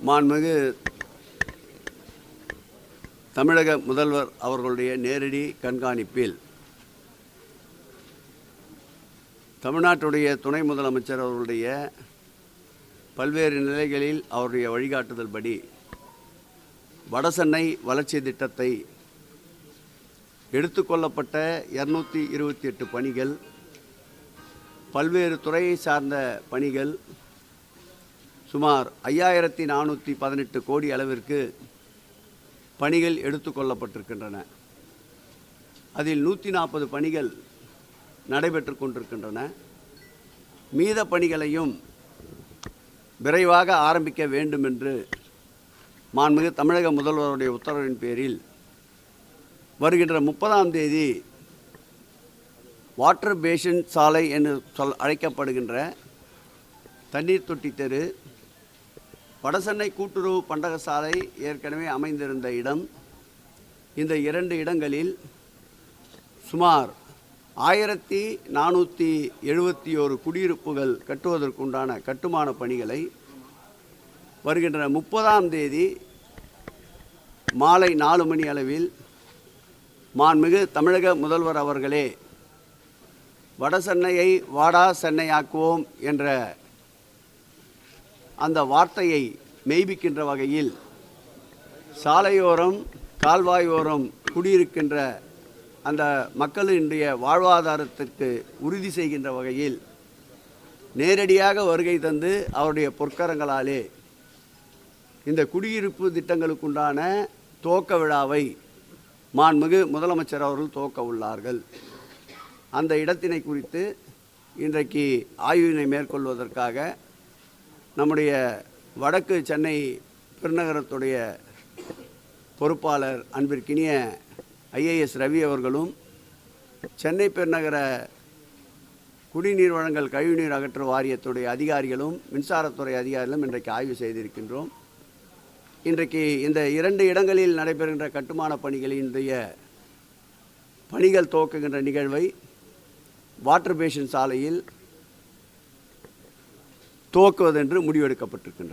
மாண்புமிகு தமிழக முதல்வர் அவர்களுடைய நேரடி கண்காணிப்பில் தமிழ்நாட்டுடைய துணை முதலமைச்சர் அவர்களுடைய பல்வேறு நிலைகளில் அவருடைய வழிகாட்டுதல் படி வடசென்னை வளர்ச்சி திட்டத்தை எடுத்துக்கொள்ளப்பட்ட இரநூத்தி இருபத்தி எட்டு பணிகள் பல்வேறு துறையை சார்ந்த பணிகள் சுமார் ஐயாயிரத்தி நானூற்றி பதினெட்டு கோடி அளவிற்கு பணிகள் எடுத்துக்கொள்ளப்பட்டிருக்கின்றன அதில் நூற்றி நாற்பது பணிகள் நடைபெற்று கொண்டிருக்கின்றன. மீத பணிகளையும் விரைவாக ஆரம்பிக்க வேண்டும் என்று மாண்புமிகு தமிழக முதல்வருடைய உத்தரவின் பேரில் வருகின்ற முப்பதாம் தேதி வாட்டர் பேஷன் சாலை என்று சொல் அழைக்கப்படுகின்ற தண்ணீர் தொட்டி தெரு வடசென்னை கூட்டுறவு பண்டகசாலை ஏற்கனவே அமைந்திருந்த இடம். இந்த இரண்டு இடங்களில் சுமார் ஆயிரத்தி நானூற்றி எழுபத்தி ஒரு குடியிருப்புகள் கட்டுவதற்குண்டான கட்டுமான பணிகளை வருகின்ற முப்பதாம் தேதி மாலை நாலு மணி அளவில் மாண்புமிகு தமிழக முதல்வர் அவர்களே வட சென்னையை வாடா சென்னையாக்குவோம் என்ற அந்த வார்த்தையை மெய்ப்பிக்கின்ற வகையில் சாலையோரம் கால்வாயோரம் குடியிருக்கின்ற அந்த மக்களினுடைய வாழ்வாதாரத்திற்கு உறுதி செய்கின்ற வகையில் நேரடியாக வருகை தந்து அவருடைய பொற்கரங்களாலே இந்த குடியிருப்பு திட்டங்களுக்குண்டான துவக்க விழாவை மாண்புமிகு முதலமைச்சர் அவர்கள் துவக்க உள்ளார்கள். அந்த இடத்தினை குறித்து இன்றைக்கு ஆய்வினை மேற்கொள்வதற்காக நம்முடைய வடக்கு சென்னை பெருநகரத்துடைய பொறுப்பாளர் அன்பிற்கினிய ஐஏஎஸ் ரவி அவர்களும் சென்னை பெருநகர குடிநீர் வழங்கல் கழிவுநீர் அகற்று வாரியத்துடைய அதிகாரிகளும் மின்சாரத்துறை அதிகாரிகளும் இன்றைக்கு ஆய்வு செய்திருக்கின்றோம். இன்றைக்கு இந்த இரண்டு இடங்களில் நடைபெறுகின்ற கட்டுமான பணிகளினுடைய பணிகள் துவக்குகின்ற நிகழ்வை வாட்டர் பேஷன் சாலையில் துவக்குவதென்று முடிவெடுக்கப்பட்டிருக்கின்றன